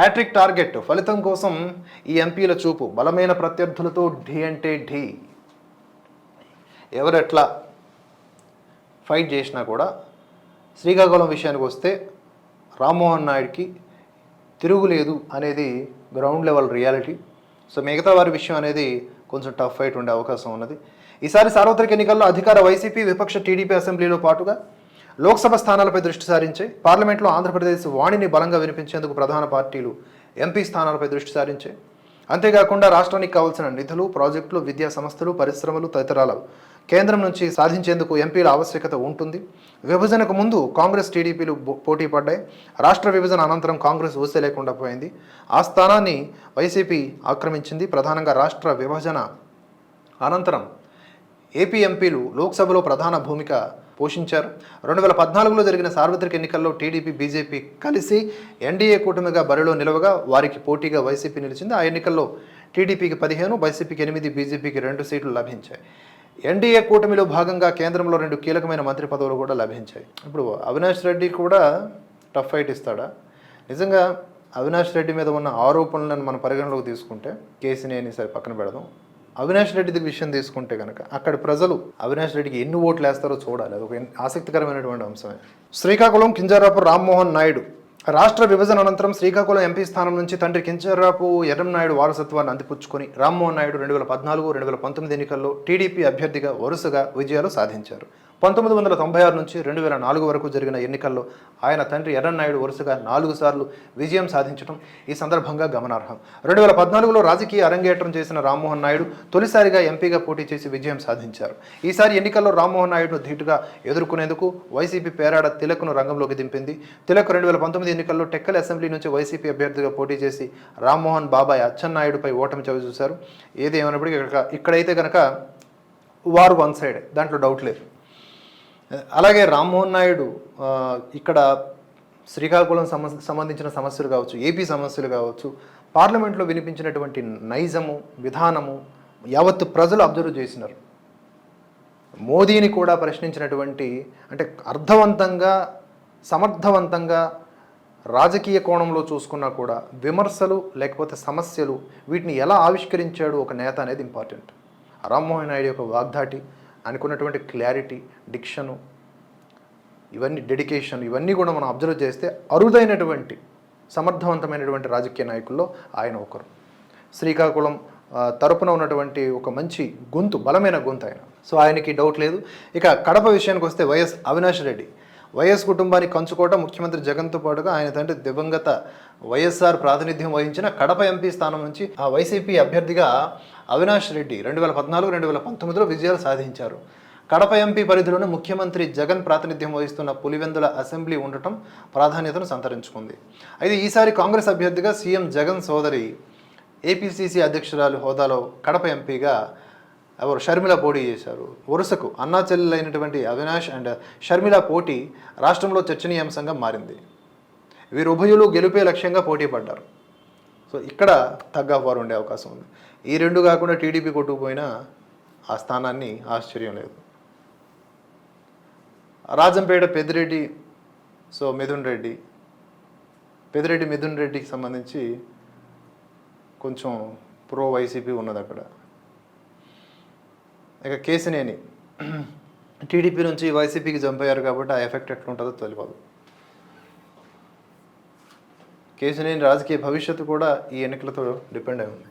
Hat trick target ఫలితం కోసం ఈ ఎంపీల చూపు. బలమైన ప్రత్యర్థులతో ఢీ అంటే ఢీ. ఎవరెట్లా ఫైట్ చేసినా కూడా శ్రీకాకుళం విషయానికి వస్తే రామ్మోహన్ నాయుడికి తిరుగులేదు అనేది గ్రౌండ్ లెవెల్ రియాలిటీ. సో మిగతా వారి విషయం అనేది కొంచెం టఫ్ ఫైట్ ఉండే అవకాశం ఉన్నది. ఈసారి సార్వత్రిక ఎన్నికల్లో అధికార వైసీపీ విపక్ష టీడీపీ అసెంబ్లీలో పాటుగా లోక్సభ స్థానాలపై దృష్టి సారించాయి పార్లమెంట్లో ఆంధ్రప్రదేశ్ వాణిని బలంగా వినిపించేందుకు ప్రధాన పార్టీలు ఎంపీ స్థానాలపై దృష్టి సారించాయి అంతేకాకుండా రాష్ట్రానికి కావాల్సిన నిధులు ప్రాజెక్టులు విద్యా సంస్థలు పరిశ్రమలు తదితరాలు కేంద్రం నుంచి సాధించేందుకు ఎంపీల ఆవశ్యకత ఉంటుంది. విభజనకు ముందు కాంగ్రెస్ టీడీపీలు పోటీ పడ్డాయి. రాష్ట్ర విభజన అనంతరం కాంగ్రెస్ ఊసే లేకుండా పోయింది. ఆ స్థానాన్ని వైసీపీ ఆక్రమించింది. ప్రధానంగా రాష్ట్ర విభజన అనంతరం ఏపీ ఎంపీలు లోక్సభలో ప్రధాన భూమిక పోషించారు. రెండు వేల పద్నాలుగులో జరిగిన సార్వత్రిక ఎన్నికల్లో టీడీపీ బీజేపీ కలిసి ఎన్డీఏ కూటమిగా బరిలో నిలవగా వారికి పోటీగా వైసీపీ నిలిచింది. ఆ ఎన్నికల్లో టీడీపీకి పదిహేను వైసీపీకి ఎనిమిది బీజేపీకి రెండు సీట్లు లభించాయి. ఎన్డీఏ కూటమిలో భాగంగా కేంద్రంలో రెండు కీలకమైన మంత్రి పదవులు కూడా లభించాయి. ఇప్పుడు అవినాష్ రెడ్డి కూడా టఫ్ ఫైట్ ఇస్తాడా? నిజంగా అవినాష్ రెడ్డి మీద ఉన్న ఆరోపణలను మనం పరిగణలోకి తీసుకుంటే కేసీనేని సరే పక్కన పెడదాం. అవినాష్ రెడ్డి విషయం తీసుకుంటే కనుక అక్కడ ప్రజలు అవినాష్ రెడ్డికి ఎన్ని ఓట్లు వేస్తారో చూడాలి. అది ఒక ఆసక్తికరమైనటువంటి అంశమే. శ్రీకాకుళం కింజారాపు రామ్మోహన్ నాయుడు. రాష్ట్ర విభజన అనంతరం శ్రీకాకుళం ఎంపీ స్థానం నుంచి తండ్రి కించరాపు ఎర్రం నాయుడు వారసత్వాన్ని అందిపుచ్చుకొని రామ్మోహన్ నాయుడు రెండు వేల పద్నాలుగు రెండు వేల పంతొమ్మిది ఎన్నికల్లో టీడీపీ అభ్యర్థిగా వరుసగా విజయాలు సాధించారు. పంతొమ్మిది వందల తొంభై ఆరు నుంచి రెండు వేల నాలుగు వరకు జరిగిన ఎన్నికల్లో ఆయన తండ్రి ఎర్రన్నాయుడు వరుసగా నాలుగు సార్లు విజయం సాధించడం ఈ సందర్భంగా గమనార్హం. రెండు వేల పద్నాలుగులో రాజకీయ అరంగేట్రం చేసిన రామ్మోహన్ నాయుడు తొలిసారిగా ఎంపీగా పోటీ చేసి విజయం సాధించారు. ఈసారి ఎన్నికల్లో రామ్మోహన్ నాయుడును ధీటుగా ఎదుర్కొనేందుకు వైసీపీ పేరాడ తిలక్ను రంగంలోకి దింపింది. తిలక్ రెండు వేల పంతొమ్మిది ఎన్నికల్లో టెక్కల్ అసెంబ్లీ నుంచి వైసీపీ అభ్యర్థిగా పోటీ చేసి రామ్మోహన్ బాబాయ్ అచ్చెన్నాయుడుపై ఓటమి చవి చూశారు ఏది ఏమైనప్పటికీ ఇక్కడ ఇక్కడైతే కనుక వారు వన్ సైడ్ దాంట్లో డౌట్ లేదు. అలాగే రామ్మోహన్ నాయుడు ఇక్కడ శ్రీకాకుళం సంబంధించిన సమస్యలు కావచ్చు ఏపీ సమస్యలు కావచ్చు పార్లమెంట్లో వినిపించినటువంటి నైజము విధానము యావత్తు ప్రజలు అబ్జర్వ్ చేసినారు. మోదీని కూడా ప్రశ్నించినటువంటి అంటే అర్థవంతంగా సమర్థవంతంగా రాజకీయ కోణంలో చూసుకున్నా కూడా విమర్శలు లేకపోతే సమస్యలు వీటిని ఎలా ఆవిష్కరించాడు ఒక నేత అనేది ఇంపార్టెంట్. రామ్మోహన్ నాయుడు యొక్క వాగ్దాటి అనుకున్నటువంటి క్లారిటీ డిక్షను ఇవన్నీ డెడికేషన్ ఇవన్నీ కూడా మనం అబ్జర్వ్ చేస్తే అరుదైనటువంటి సమర్థవంతమైనటువంటి రాజకీయ నాయకుల్లో ఆయన ఒకరు. శ్రీకాకుళం తరపున ఉన్నటువంటి ఒక మంచి గొంతు బలమైన గొంతు ఆయన. సో ఆయనకి డౌట్ లేదు. ఇక కడప విషయానికి వస్తే వైఎస్ అవినాష్ రెడ్డి. వైఎస్ కుటుంబాన్ని కంచుకోవటం ముఖ్యమంత్రి జగన్తో పాటుగా ఆయన తండ్రి దివంగత వైఎస్ఆర్ ప్రాతినిధ్యం వహించిన కడప ఎంపీ స్థానం నుంచి ఆ వైసీపీ అభ్యర్థిగా అవినాష్ రెడ్డి రెండు వేల పద్నాలుగు రెండు వేల పంతొమ్మిదిలో విజయాలు సాధించారు. కడప ఎంపీ పరిధిలోనే ముఖ్యమంత్రి జగన్ ప్రాతినిధ్యం వహిస్తున్న పులివెందుల అసెంబ్లీ ఉండటం ప్రాధాన్యతను సంతరించుకుంది. అయితే ఈసారి కాంగ్రెస్ అభ్యర్థిగా సీఎం జగన్ సోదరి ఏపీసీసీ అధ్యక్షురాలు హోదాలో కడప ఎంపీగా ఎవరు షర్మిల పోటీ చేశారు. వరుసకు అన్నా చెల్లెలైనటువంటి అవినాష్ అండ్ షర్మిల పోటీ రాష్ట్రంలో చర్చనీయాంశంగా మారింది. వీరు ఉభయులు గెలుపే లక్ష్యంగా పోటీ పడ్డారు. సో ఇక్కడ తగ్గ వారు ఉండే అవకాశం ఉంది. ఈ రెండు కాకుండా టీడీపీ కొట్టుకుపోయినా ఆ స్థానాన్ని ఆశ్చర్యం లేదు. రాజంపేట పెద్దిరెడ్డి సో మిథున్ రెడ్డి. పెద్దిరెడ్డి మిథున్ రెడ్డికి సంబంధించి కొంచెం ప్రో వైసీపీ ఉన్నది అక్కడ ఇక కేసినేని. టీడీపీ నుంచి వైసీపీకి జంప్ అయ్యారు కాబట్టి ఆ ఎఫెక్ట్ ఎట్లుంటుందో తెలియదు. కేసినేని రాజకీయ భవిష్యత్తు కూడా ఈ ఎన్నికలతో డిపెండ్ అయి ఉంది.